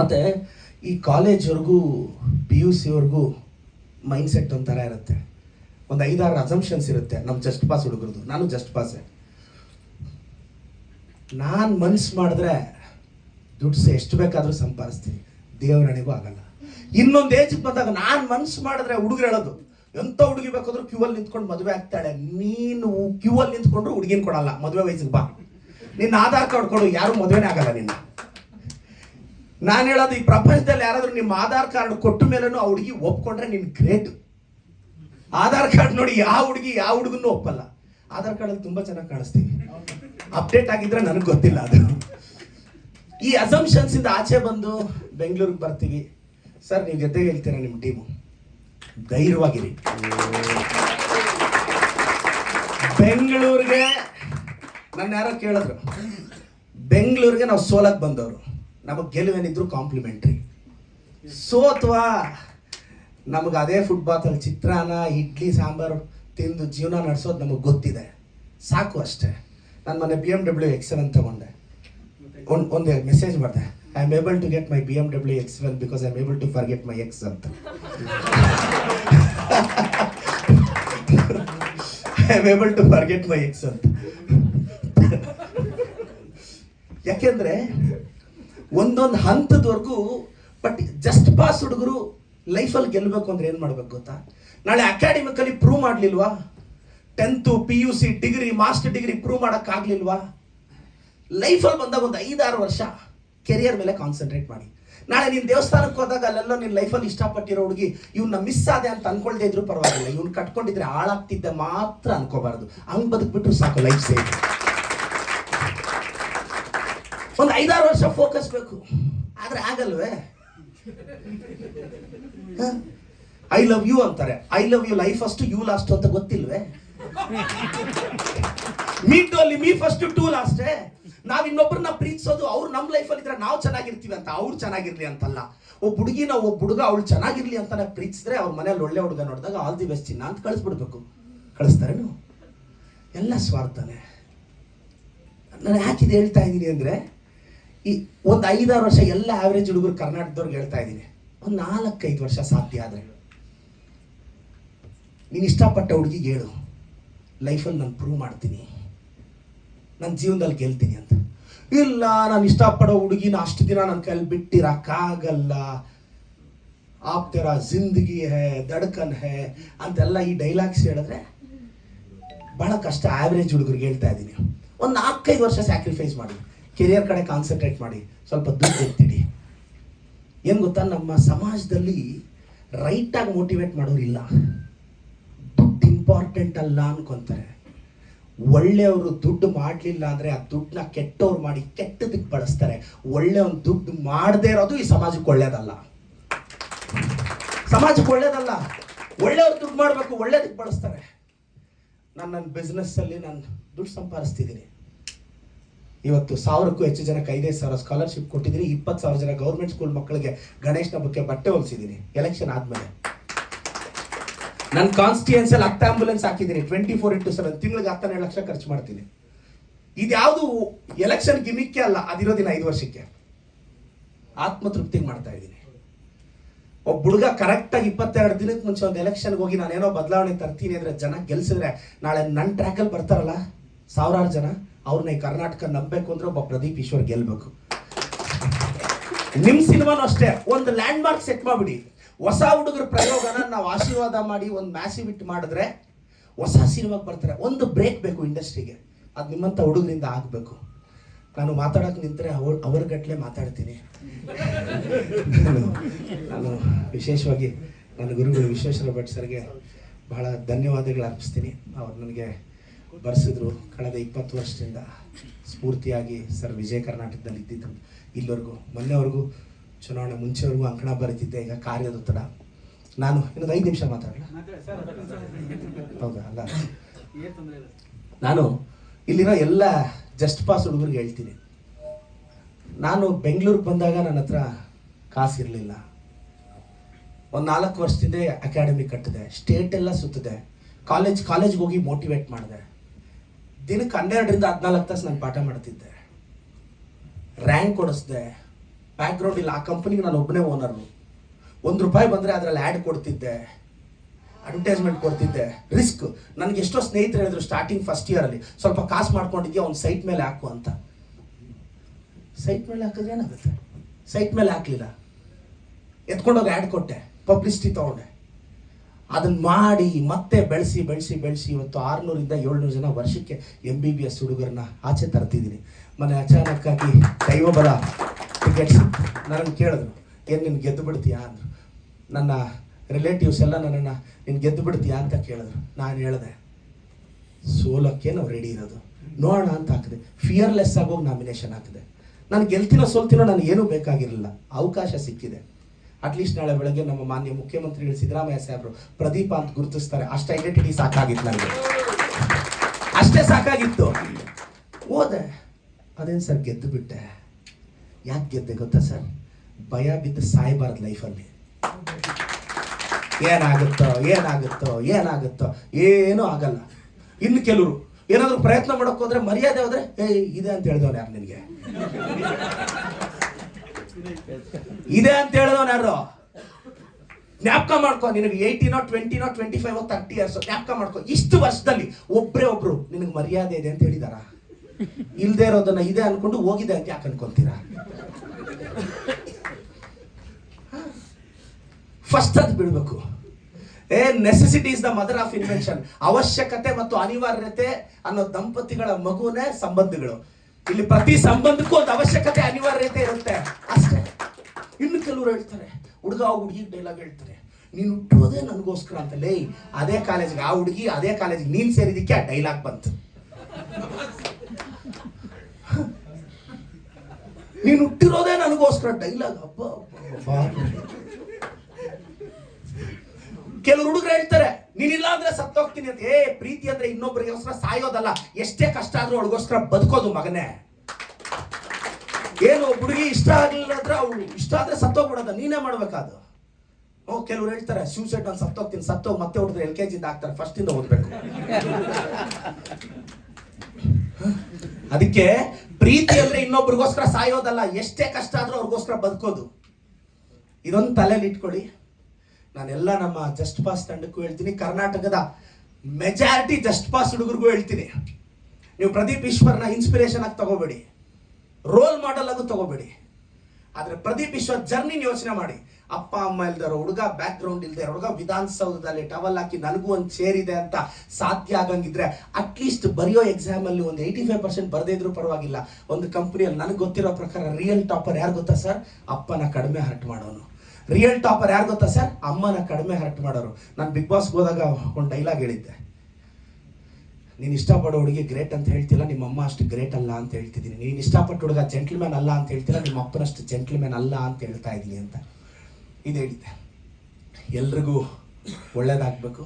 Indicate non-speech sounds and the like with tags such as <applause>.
ಮತ್ತು ಈ ಕಾಲೇಜ್ವರೆಗೂ ಪಿ ಯು ಸಿವರೆಗೂ ಮೈಂಡ್ ಸೆಟ್ ಒಂಥರ ಇರುತ್ತೆ. ಒಂದು ಐದಾರು ಅಸಂಪ್ಷನ್ಸ್ ಇರುತ್ತೆ. ನಮ್ಮ ಜಸ್ಟ್ ಪಾಸ್ ಹುಡುಗರದು ನಾನು ಜಸ್ಟ್ ಪಾಸ್ ನಾನು ಮನ್ಸು ಮಾಡಿದ್ರೆ ದುಡ್ಡು ಎಷ್ಟು ಬೇಕಾದರೂ ಸಂಪಾದಿಸ್ತೀನಿ. ದೇವರಣೆಗೂ ಆಗಲ್ಲ. ಇನ್ನೊಂದು ಏಜಿಗೆ ಬಂದಾಗ ನಾನು ಮನ್ಸು ಮಾಡಿದ್ರೆ ಹುಡುಗರು ಹೇಳೋದು ಎಂಥ ಹುಡುಗಿ ಬೇಕಾದ್ರೂ ಕ್ಯೂ ಅಲ್ಲಿ ನಿಂತ್ಕೊಂಡು ಮದುವೆ ಆಗ್ತಾಳೆ. ನೀನು ಕ್ಯೂ ಅಲ್ಲಿ ನಿಂತ್ಕೊಂಡ್ರು ಹುಡುಗಿನ ಕೊಡಲ್ಲ. ಮದುವೆ ವಯಸ್ಸಿಗೆ ಬಾ. ನಿನ್ನ ಆಧಾರ್ ಕಾರ್ಡ್ ಕೊಡು. ಯಾರು ಮದುವೆನೇ ಆಗಲ್ಲ ನಿನ್ನ. ನಾನು ಹೇಳೋದು ಈ ಪ್ರಪಂಚದಲ್ಲಿ ಯಾರಾದರೂ ನಿಮ್ಮ ಆಧಾರ್ ಕಾರ್ಡ್ ಕೊಟ್ಟ ಮೇಲೂ ಆ ಹುಡುಗಿ ಒಪ್ಕೊಂಡ್ರೆ ನಿನ್ ಗ್ರೇಟ್ ಆಧಾರ್ ಕಾರ್ಡ್ ನೋಡಿ ಯಾವ ಹುಡುಗಿ ಯಾವ ಹುಡುಗನ್ನು ಒಪ್ಪಲ್ಲ. ಆಧಾರ್ ಕಾರ್ಡಲ್ಲಿ ತುಂಬಾ ಚೆನ್ನಾಗಿ ಕಾಣಿಸ್ತೀವಿ ಅಪ್ಡೇಟ್ ಆಗಿದ್ರೆ ನನಗೆ ಗೊತ್ತಿಲ್ಲ ಅದು. ಈ ಅಸಂಪ್ಷನ್ಸ್ ಇಂದ ಆಚೆ ಬಂದು ಬೆಂಗಳೂರಿಗೆ ಬರ್ತೀವಿ. ಸರ್, ನೀವು ಜೊತೆಗೆ ಹೇಳ್ತೀರಾ ನಿಮ್ಮ ಟೀಮು ಧೈರ್ಯವಾಗಿರಿ. ಬೆಂಗಳೂರಿಗೆ ನನ್ನ ಯಾರೋ ಕೇಳಿದ್ರು. ಬೆಂಗಳೂರಿಗೆ ನಾವು ಸೋಲಕ್ಕೆ ಬಂದವರು. ನಮಗೆ ಗೆಲುವೇನಿದ್ರು ಕಾಂಪ್ಲಿಮೆಂಟ್ರಿ ಸೋತ್ವಾ ನಮಗೆ ಅದೇ ಫುಟ್ಬಾತಲ್ಲಿ ಚಿತ್ರಾನ್ನ, ಇಡ್ಲಿ, ಸಾಂಬಾರು ತಿಂದು ಜೀವನ ನಡೆಸೋದು ನಮಗೆ ಗೊತ್ತಿದೆ. ಸಾಕು ಅಷ್ಟೇ. ನನ್ನ ಮೊನ್ನೆ B M W X N ತಗೊಂಡೆ. ಒಂದು ಒಂದು ಮೆಸೇಜ್ ಮಾಡಿದೆ. I am able to get my B M W X seven because I am able to forget my ex ಅಂತ. I am able to forget my ex ಅಂತ. <laughs> ಯಾಕೆಂದ್ರೆ ಒಂದೊಂದು ಹಂತದವರೆಗೂ but just pass ಹುಡುಗರು ಲೈಫಲ್ಲಿ ಗೆಲ್ಲಬೇಕು ಅಂದ್ರೆ ಏನು ಮಾಡ್ಬೇಕು ಗೊತ್ತಾ? ನಾಳೆ academically prove ಮಾಡಲಿಲ್ವಾ? Tenth P U C degree master degree prove ಮಾಡೋಕ್ಕಾಗಲಿಲ್ವಾ? ಲೈಫಲ್ಲಿ ಬಂದಾಗ ಒಂದು ಐದಾರು ವರ್ಷ ಕೆರಿಯರ್ ಮೇಲೆ ಕಾನ್ಸಂಟ್ರೇಟ್ ಮಾಡಿ. ನಾಳೆ ನೀನು ದೇವಸ್ಥಾನಕ್ಕೆ ಹೋದಾಗ ಅಲ್ಲೆಲ್ಲೋ ನಿನ್ನ ಲೈಫಲ್ಲಿ ಇಷ್ಟಪಟ್ಟಿರೋ ಹುಡುಗಿ, ಇವ್ನ ಮಿಸ್ ಆದೆ ಅಂತ ಅನ್ಕೊಳ್ದೇ ಇದ್ರು ಪರವಾಗಿಲ್ಲ. ಇವ್ನು ಕಟ್ಕೊಂಡಿದ್ರೆ ಹಾಳಾಗ್ತಿದ್ದೆ ಮಾತ್ರ ಅನ್ಕೋಬಾರ್ದು. ಹಂಗೆ ಬದುಕ್ಬಿಟ್ರು ಸಾಕು ಲೈಫ್ ಸೇಫ್ ಒಂದು ಐದಾರು ವರ್ಷ ಫೋಕಸ್ ಬೇಕು. ಆದ್ರೆ ಆಗಲ್ವೇ? ಐ ಲವ್ ಯು ಅಂತಾರೆ. ಐ ಲವ್ ಯು ಲೈಫ್ ಅಷ್ಟು ಯು ಲಾಸ್ಟ್ ಅಂತ ಗೊತ್ತಿಲ್ವೇ? <laughs> ಮೀ ಟು ಅಲ್ಲಿ ಮೀ ಫಸ್ಟ್ ಟೂ ಲಾಸ್ಟೇ ನಾವ್ ಇನ್ನೊಬ್ಬರನ್ನ ಪ್ರೀತಿಸೋದು, ಅವ್ರು ನಮ್ಮ ಲೈಫಲ್ಲಿ ಇದ್ರೆ ನಾವು ಚೆನ್ನಾಗಿರ್ತೀವಿ ಅಂತ, ಅವ್ರು ಚೆನ್ನಾಗಿರ್ಲಿ ಅಂತಲ್ಲ. ಒಬ್ಬ ಹುಡುಗಿನ ಒಬ್ಬ ಹುಡುಗ ಅವ್ಳು ಚೆನ್ನಾಗಿರ್ಲಿ ಅಂತಾನೆ ಪ್ರೀತಿಸಿದ್ರೆ ಅವ್ರ ಮನೇಲಿ ಒಳ್ಳೆ ಹುಡುಗ ನೋಡಿದಾಗ ಆಲ್ ದಿ ಬೆಸ್ಟ್ ಚಿನ್ನ ಅಂತ ಕಳಿಸ್ಬಿಡ್ಬೇಕು. ಕಳಿಸ್ತಾರೇನು ಎಲ್ಲ ಸ್ವಾರ್ಥನೇ. ನಾನು ಯಾಕೆ ಇದು ಹೇಳ್ತಾ ಇದ್ದೀನಿ ಅಂದ್ರೆ ಈ ಒಂದು ಐದಾರು ವರ್ಷ ಎಲ್ಲ ಆವ್ರೇಜ್ ಹುಡುಗರು ಕರ್ನಾಟಕದವ್ರಿಗೆ ಹೇಳ್ತಾ ಇದ್ದೀನಿ. ಒಂದು ನಾಲ್ಕೈದು ವರ್ಷ ಸಾಧ್ಯ ಆದರೆ. ನೀನು ಇಷ್ಟಪಟ್ಟ ಹುಡುಗಿಗೆ ಹೇಳು. ಲೈಫಲ್ಲಿ ನಾನು ಪ್ರೂವ್ ಮಾಡ್ತೀನಿ. ನನ್ನ ಜೀವನದಲ್ಲಿ ಗೆಲ್ತೀನಿ ಅಂತ. ಇಲ್ಲ, ನಾನು ಇಷ್ಟಪಡೋ ಹುಡುಗಿನ ಅಷ್ಟು ದಿನ ನನ್ನ ಕೈಲಿ ಬಿಟ್ಟಿರೋಕ್ಕಾಗಲ್ಲ. ಆಪ್ತರ ಜಿಂದಗಿ ಹೇ, ದಡ್ಕನ್ ಹೇ ಅಂತೆಲ್ಲ ಈ ಡೈಲಾಗ್ಸ್ ಹೇಳಿದ್ರೆ ಬಹಳ ಕಷ್ಟ ಆವ್ರೇಜ್ ಹುಡುಗರಿಗೆ ಹೇಳ್ತಾ ಇದ್ದೀನಿ. ಒಂದು ನಾಲ್ಕೈದು ವರ್ಷ ಸ್ಯಾಕ್ರಿಫೈಸ್ ಮಾಡಿ. ಕೆರಿಯರ್ ಕಡೆ ಕಾನ್ಸಂಟ್ರೇಟ್ ಮಾಡಿ, ಸ್ವಲ್ಪ ದುಡ್ಡು ಎತ್ತಿಡಿ. ಏನು ಗೊತ್ತಾ, ನಮ್ಮ ಸಮಾಜದಲ್ಲಿ ರೈಟಾಗಿ ಮೋಟಿವೇಟ್ ಮಾಡೋರು ಇಲ್ಲ. ದುಡ್ಡು ಇಂಪಾರ್ಟೆಂಟ್ ಅಲ್ಲ ಅನ್ಕೊಂತಾರೆ. ಒಳ್ಳೆಯವರು ದುಡ್ಡು ಮಾಡಲಿಲ್ಲ ಅಂದರೆ ಆ ದುಡ್ಡನ್ನ ಕೆಟ್ಟವ್ರು ಮಾಡಿ ಕೆಟ್ಟದಕ್ಕೆ ಬಳಸ್ತಾರೆ. ಒಳ್ಳೆಯವನ್ ದುಡ್ಡು ಮಾಡದೇ ಇರೋದು ಈ ಸಮಾಜಕ್ಕೆ ಒಳ್ಳೇದಲ್ಲ. ಸಮಾಜಕ್ಕೆ ಒಳ್ಳೇದಲ್ಲ. ಒಳ್ಳೆಯವ್ರು ದುಡ್ಡು ಮಾಡಬೇಕು ಒಳ್ಳೇದಕ್ಕೆ ಬಳಸ್ತಾರೆ. ನಾನು ನನ್ನ ಬಿಸ್ನೆಸ್ಸಲ್ಲಿ ನಾನು ದುಡ್ಡು ಸಂಪಾದಿಸ್ತಿದ್ದೀನಿ ಇವತ್ತು ಸಾವಿರಕ್ಕೂ ಹೆಚ್ಚು ಜನಕ್ಕೆ ಐದೈದು ಸಾವಿರ ಸ್ಕಾಲರ್ಶಿಪ್ ಕೊಟ್ಟಿದ್ದೀನಿ ಇಪ್ಪತ್ತು ಸಾವಿರ ಜನ ಗೌರ್ಮೆಂಟ್ ಸ್ಕೂಲ್ ಮಕ್ಕಳಿಗೆ ಗಣೇಶನ ಹಬ್ಬಕ್ಕೆ ಬಟ್ಟೆ ಹೊಲಿಸಿದ್ದೀನಿ. ಎಲೆಕ್ಷನ್ ಆದಮೇಲೆ. ನನ್ನ ಕಾನ್ಸ್ಟಿಟ್ಯೂನ್ಸಲ್ಲಿ ಹತ್ತು ಆಂಬುಲೆನ್ಸ್ ಹಾಕಿದ್ದೀನಿ. ಟ್ವೆಂಟಿ ಫೋರ್ ಇಂಟು ಸೆವೆನ್ ತಿಂಗಳಿಗೆ ಹತ್ತನ್ನೆರಡು ಲಕ್ಷ ಖರ್ಚು ಮಾಡ್ತೀನಿ. ಇದ್ಯಾವುದು ಎಲೆಕ್ಷನ್ ಗಿಮಿಕ್ಕೆ ಅಲ್ಲ, ಅದಿರೋದಿನ ಐದು ವರ್ಷಕ್ಕೆ. ಆತ್ಮತೃಪ್ತಿಗೆ ಮಾಡ್ತಾ ಇದ್ದೀನಿ. ಒಬ್ಬ ಹುಡುಗ ಕರೆಕ್ಟಾಗಿ ಇಪ್ಪತ್ತೆರಡು ದಿನಕ್ಕೆ ಮುಂಚೆ ಒಂದು ಎಲೆಕ್ಷನ್ಗೆ ಹೋಗಿ ನಾನೇನೋ ಬದಲಾವಣೆ ತರ್ತೀನಿ ಅಂದ್ರೆ ಜನ ಗೆಲ್ಸಿದ್ರೆ ನಾಳೆ ನನ್ನ ಟ್ರ್ಯಾಕಲ್ಲಿ ಬರ್ತಾರಲ್ಲ? ಸಾವಿರಾರು ಜನ ಅವ್ರನ್ನ ಈ ಕರ್ನಾಟಕ ನಂಬಬೇಕು ಅಂದ್ರೆ ಒಬ್ಬ ಪ್ರದೀಪ್ ಈಶ್ವರ್ ಗೆಲ್ಬೇಕು. ನಿಮ್ಮ ಸಿನಿಮಾನು ಅಷ್ಟೇ, ಒಂದು ಲ್ಯಾಂಡ್ ಮಾರ್ಕ್ ಸೆಟ್ ಮಾಡ್ಬಿಡಿ. ಹೊಸ ಹುಡುಗರ ಪ್ರಯೋಗನ ನಾವು ಆಶೀರ್ವಾದ ಮಾಡಿ ಒಂದು ಮ್ಯಾಸಿವ್ ಇಟ್ ಮಾಡಿದ್ರೆ ಹೊಸ ಸಿನಿಮಾಗೆ ಬರ್ತಾರೆ. ಒಂದು ಬ್ರೇಕ್ ಬೇಕು ಇಂಡಸ್ಟ್ರಿಗೆ ಅದು ನಿಮ್ಮಂಥ ಹುಡುಗರಿಂದ ಆಗಬೇಕು. ನಾನು ಮಾತಾಡಕ್ಕೆ ನಿಂತರೆ ಅವ್ರ ಅವ್ರ ಗಟ್ಲೆ ಮಾತಾಡ್ತೀನಿ. ನಾನು ವಿಶೇಷವಾಗಿ ನನ್ನ ಗುರುಗಳು ವಿಶ್ವೇಶ್ವರ ಭಟ್ ಸರ್ಗೆ ಬಹಳ ಧನ್ಯವಾದಗಳು ಅರ್ಪಿಸ್ತೀನಿ. ಅವ್ರು ನನಗೆ ಬರೆಸಿದ್ರು. ಕಳೆದ ಇಪ್ಪತ್ತು ವರ್ಷದಿಂದ ಸ್ಫೂರ್ತಿಯಾಗಿ ಸರ್ ವಿಜಯ ಕರ್ನಾಟಕದಲ್ಲಿ ಇದ್ದಿದ್ದು ಇಲ್ಲಿವರೆಗೂ. ಮೊನ್ನೆವರೆಗೂ ಚುನಾವಣೆ ಮುಂಚೆವರೆಗೂ ಅಂಕಣ ಬರೀತಿದ್ದೆ. ಈಗ ಕಾರ್ಯದ ಒತ್ತಡ. ನಾನು ಇನ್ನೊಂದು ಐದು ನಿಮಿಷ ಮಾತಾಡಲ್ಲ ಹೌದಾ? ಅಲ್ಲ. ನಾನು ಇಲ್ಲಿರೋ ಎಲ್ಲ ಜಸ್ಟ್ ಪಾಸ್ ಹುಡುಗರಿಗೆ ಹೇಳ್ತೀನಿ. ನಾನು ಬೆಂಗಳೂರಿಗೆ ಬಂದಾಗ ನನ್ನ ಹತ್ರ ಕಾಸಿರಲಿಲ್ಲ ಒಂದು ನಾಲ್ಕು ವರ್ಷದಿಂದ ಅಕಾಡೆಮಿ ಕಟ್ಟಿದೆ. ಸ್ಟೇಟ್ ಎಲ್ಲ ಸುತ್ತಿದೆ. ಕಾಲೇಜ್, ಕಾಲೇಜ್ಗೆ ಹೋಗಿ ಮೋಟಿವೇಟ್ ಮಾಡಿದೆ. ದಿನಕ್ಕೆ ಹನ್ನೆರಡರಿಂದ ಹದಿನಾಲ್ಕು ತಾಸು ನಾನು ಪಾಠ ಮಾಡ್ತಿದ್ದೆ. ರ್ಯಾಂಕ್ ಕೊಡಿಸ್ದೆ. ಬ್ಯಾಕ್ಗ್ರೌಂಡ್ ಇಲ್ಲ. ಆ ಕಂಪ್ನಿಗೆ ನಾನು ಒಬ್ಬನೇ ಓನರು ಒಂದು ರೂಪಾಯಿ ಬಂದರೆ ಅದರಲ್ಲಿ ಆ್ಯಡ್ ಕೊಡ್ತಿದ್ದೆ. ಅಡ್ವರ್ಟೈಸ್ಮೆಂಟ್ ಕೊಡ್ತಿದ್ದೆ. ರಿಸ್ಕ್ ನನಗೆ ಎಷ್ಟೋ ಸ್ನೇಹಿತರು ಹೇಳಿದ್ರು ಸ್ಟಾರ್ಟಿಂಗ್ ಫಸ್ಟ್ ಇಯರಲ್ಲಿ ಸ್ವಲ್ಪ ಕಾಸು ಮಾಡ್ಕೊಂಡಿದ್ಯಾ, ಒಂದು ಸೈಟ್ ಮೇಲೆ ಹಾಕು ಅಂತ. ಸೈಟ್ ಮೇಲೆ ಹಾಕಿದ್ರೆ ಏನಾಗುತ್ತೆ? ಸೈಟ್ ಮೇಲೆ ಹಾಕಲಿಲ್ಲ. ಎತ್ಕೊಂಡೋಗಿ ಆ್ಯಡ್ ಕೊಟ್ಟೆ. ಪಬ್ಲಿಸಿಟಿ ತೊಗೊಂಡೆ. ಅದನ್ನ ಮಾಡಿ ಮತ್ತೆ ಬೆಳೆಸಿ ಬೆಳೆಸಿ ಬೆಳೆಸಿ ಇವತ್ತು ಆರುನೂರಿಂದ ಏಳ್ನೂರು ಜನ ವರ್ಷಕ್ಕೆ ಎಂ ಬಿ ಬಿ ಎಸ್ ಹುಡುಗರನ್ನ ಆಚೆ ತರ್ತಿದ್ದೀನಿ. ಮನೆ ಅಚಾನಕ್ಕಾಗಿ ದೈವಬಲ ಟಿಕೆಟ್ಸ್ ನನಗೆ ಕೇಳಿದ್ರು, ಏನು ನೀನು ಗೆದ್ದು ಬಿಡ್ತೀಯಾ ಅಂದರು. ನನ್ನ ರಿಲೇಟಿವ್ಸ್ ಎಲ್ಲ ನನ್ನನ್ನು, ನೀನು ಗೆದ್ದು ಬಿಡ್ತೀಯಾ? ಅಂತ ಕೇಳಿದ್ರು. ನಾನು ಹೇಳಿದೆ ಸೋಲಕ್ಕೆ ನಾವು ರೆಡಿ ಇರೋದು? ನೋಡೋಣ ಅಂತ ಹಾಕಿದೆ. ಫಿಯರ್ಲೆಸ್ ಆಗೋಗಿ ನಾಮಿನೇಷನ್ ಹಾಕಿದೆ. ನಾನು ಗೆಲ್ತಿನೋ ಸೋಲ್ತಿನೋ ನನಗೆ ಏನೂ ಬೇಕಾಗಿರಲಿಲ್ಲ. ಅವಕಾಶ ಸಿಕ್ಕಿದೆ. ಅಟ್ಲೀಸ್ಟ್ ನಾಳೆ ಬೆಳಗ್ಗೆ ನಮ್ಮ ಮಾನ್ಯ ಮುಖ್ಯಮಂತ್ರಿಗಳು ಸಿದ್ದರಾಮಯ್ಯ ಸಾಹೇಬರು ಪ್ರದೀಪ ಅಂತ ಗುರುತಿಸ್ತಾರೆ. ಅಷ್ಟು ಐಡೆಂಟಿಟಿ ಸಾಕಾಗಿತ್ತು ನನಗೆ. ಅಷ್ಟೇ ಸಾಕಾಗಿತ್ತು. ಹೋದೆ. ಅದೇನು ಸರ್ ಗೆದ್ದು ಬಿಟ್ಟೆ? ಯಾಕೆ ಗೆದ್ದೆ ಗೊತ್ತಾ ಸರ್? ಭಯ ಬಿದ್ದು ಸಾಯಬಾರ್ದು ಲೈಫಲ್ಲಿ ಏನಾಗುತ್ತೋ ಏನಾಗುತ್ತೋ ಏನಾಗುತ್ತೋ, ಏನೂ ಆಗಲ್ಲ. ಇನ್ನು ಕೆಲವರು. ಏನಾದರೂ ಪ್ರಯತ್ನ ಮಾಡೋಕ್ಕೋದ್ರೆ ಮರ್ಯಾದೆ ಹೋದ್ರೆ, ಏಯ್, ಇದೆ ಅಂತ ಹೇಳಿದವನು ಯಾರು ನಿನಗೆ? ಇದೆ ಅಂತ ಹೇಳಿದವನು ಯಾರು? ಜ್ಞಾಪಕ ಮಾಡ್ಕೊ, ನಿನಗೆ ಏಯ್ಟಿನೋ ಟ್ವೆಂಟಿನೋ ಟ್ವೆಂಟಿ ಫೈವ್ ತರ್ಟಿ ಇಯರ್ಸ್ ಜ್ಞಾಪಕ ಮಾಡ್ಕೊ. ಇಷ್ಟು ವರ್ಷದಲ್ಲಿ ಒಬ್ಬರೇ ಒಬ್ರು ನಿನಗೆ ಮರ್ಯಾದೆ ಇದೆ ಅಂತ ಹೇಳಿದಾರ? ಇಲ್ದೇ ಇರೋದನ್ನ ಇದೆ ಅನ್ಕೊಂಡು ಹೋಗಿದೆ ಅಂತ ಯಾಕೆ ಅನ್ಕೊಂತೀರಾ? ಫಸ್ಟ್ ಅದು ಬಿಡಬೇಕು. A necessity is the mother of invention ಅವಶ್ಯಕತೆ ಮತ್ತು ಅನಿವಾರ್ಯತೆ ಅನ್ನೋ ದಂಪತಿಗಳ ಮಗುನೇ ಸಂಬಂಧಗಳು. ಇಲ್ಲಿ ಪ್ರತಿ ಸಂಬಂಧಕ್ಕೂ ಒಂದು ಅವಶ್ಯಕತೆ ಅನಿವಾರ್ಯತೆ ಇರುತ್ತೆ. ಅಷ್ಟೇ. ಇನ್ನು ಕೆಲವರು ಹೇಳ್ತಾರೆ, ಹುಡುಗ ಹುಡುಗಿ ಡೈಲಾಗ್ ಹೇಳ್ತಾರೆ. ನೀನು ಹುಟ್ಟೋದೇ ನನಗೋಸ್ಕರ ಅಂತ. ಲೇ, ಅದೇ ಕಾಲೇಜ್ಗೆ ಆ ಹುಡುಗಿ, ಅದೇ ಕಾಲೇಜಿಗೆ ನೀನು ಸೇರಿದಕ್ಕೆ ಆ ಡೈಲಾಗ್ ಬಂತು. <laughs> ನೀನು ಹುಟ್ಟಿರೋದೇ ನನಗೋಸ್ಕರ. ಡೈಲಾಗ್ ಹಬ್ಬ. ಕೆಲವರು ಹುಡುಗರು ಹೇಳ್ತಾರೆ ಸತ್ತೋಗ್ತೀನಿ ಅಂತ, ಏ, ಪ್ರೀತಿ ಅಂದ್ರೆ ಇನ್ನೊಬ್ಬರಿಗೋಸ್ಕರ ಸಾಯೋದಲ್ಲ, ಎಷ್ಟೇ ಕಷ್ಟ ಆದ್ರೂ ಅವಳಿಗೋಸ್ಕರ ಬದುಕೋದು ಮಗನೇ. ಏನು, ಹುಡುಗಿ ಇಷ್ಟ ಆಗಲಿಲ್ಲ ಅಂದ್ರೆ ಅವಳು ಇಷ್ಟ ಆದ್ರೆ ಸತ್ತೋಗ್ಬಿಡೋದ, ನೀನೇ ಮಾಡ್ಬೇಕಾದ್ರು ಕೆಲವ್ರು ಹೇಳ್ತಾರೆ ಸೂಸೈಡ್ ನಾನು ಸತ್ತೋಗ್ತೀನಿ ಹೋಗಿ ಮತ್ತೆ ಹೊಡೆದ್ರೆ ಎಲ್ ಕೆ ಜಿಂದ ಹಾಕ್ತಾರೆ ಫಸ್ಟ್ ಇಂದ ಓದ್ಬೇಕು. <laughs> ಅದಕ್ಕೆ, ಪ್ರೀತಿ ಅಂದ್ರೆ ಇನ್ನೊಬ್ರಿಗೋಸ್ಕರ ಸಾಯೋದಲ್ಲ, ಎಷ್ಟೇ ಕಷ್ಟ ಆದ್ರೂ ಅವ್ರಿಗೋಸ್ಕರ ಬದುಕೋದು. ಇದೊಂದು ತಲೆಯಲ್ಲಿ ಇಟ್ಕೊಳ್ಳಿ. ನಾನೆಲ್ಲ ನಮ್ಮ ಜಸ್ಟ್ ಪಾಸ್ ತಂಡಕ್ಕೂ ಹೇಳ್ತೀನಿ, ಕರ್ನಾಟಕದ ಮೆಜಾರಿಟಿ ಜಸ್ಟ್ ಪಾಸ್ ಹುಡುಗರಿಗೂ ಹೇಳ್ತೀನಿ. ನೀವು ಪ್ರದೀಪ್ ಈಶ್ವರ್ನ ಇನ್ಸ್ಪಿರೇಷನ್ ಆಗಿ ತಗೋಬೇಡಿ. ರೋಲ್ ಮಾಡೆಲ್ ಆಗೂ ತಗೋಬೇಡಿ. ಆದರೆ ಪ್ರದೀಪ್ ಈಶ್ವರ್ ಜರ್ನಿ ಯೋಚನೆ ಮಾಡಿ. ಅಪ್ಪ, ಅಮ್ಮ ಇಲ್ದಾರ ಹುಡುಗ ಬ್ಯಾಕ್ ಗ್ರೌಂಡ್ ಇಲ್ದೇ ಹುಡುಗ, ವಿಧಾನಸೌಧದಲ್ಲಿ ಟವಲ್ ಹಾಕಿ ನನಗೂ ಒಂದು ಇದೆ ಅಂತ ಸಾಧ್ಯ ಆಗಂಗಿದ್ರೆ ಅಟ್ಲೀಸ್ಟ್ ಬರೆಯೋ ಎಕ್ಸಾಮ್ ಅಲ್ಲಿ ಒಂದು ಏಯ್ಟಿ ಫೈವ್ ಪರ್ಸೆಂಟ್ ಬರದೇ ಇದ್ರೂ ಪರವಾಗಿಲ್ಲ. ಒಂದು ಕಂಪ್ನಿಯಲ್ಲಿ ನನಗೆ ಗೊತ್ತಿರೋ ಪ್ರಕಾರ ರಿಯಲ್ ಟಾಪರ್ ಯಾರು ಗೊತ್ತಾ ಸರ್? ಅಪ್ಪನ ಕಡಿಮೆ ಹರ್ಟ್ ಮಾಡೋನು. ರಿಯಲ್ ಟಾಪರ್ ಯಾರು ಗೊತ್ತಾ ಸರ್ ಅಮ್ಮನ ಕಡಿಮೆ ಹರ್ಟ್ ಮಾಡೋರು. ನಾನು ಬಿಗ್ ಬಾಸ್ಗೆ ಹೋದಾಗ ಒಂದು ಡೈಲಾಗ್ ಹೇಳಿದ್ದೆ. ನೀನು ಇಷ್ಟಪಡೋ ಹುಡುಗಿ ಗ್ರೇಟ್ ಅಂತ ಹೇಳ್ತಿಲ್ಲ ನಿಮ್ಮ ಅಮ್ಮ ಅಷ್ಟು ಗ್ರೇಟ್ ಅಲ್ಲ ಅಂತ ಹೇಳ್ತಿದ್ದೀನಿ. ನೀನು ಇಷ್ಟಪಟ್ಟು ಹುಡುಗ ಜೆಂಟ್ಲ್ಮ್ಯಾನ್ ಅಲ್ಲ ಅಂತ ಹೇಳ್ತಿಲ್ಲ ನಿಮ್ಮ ಅಪ್ಪನಷ್ಟು ಜೆಂಟ್ಲ್ಮ್ಯಾನ್ ಅಲ್ಲ ಅಂತ ಹೇಳ್ತಾ ಇದ್ದೀನಿ ಅಂತ. ಇದು ಹೇಳಿದ್ದೆ. ಎಲ್ರಿಗೂ ಒಳ್ಳೇದಾಗಬೇಕು.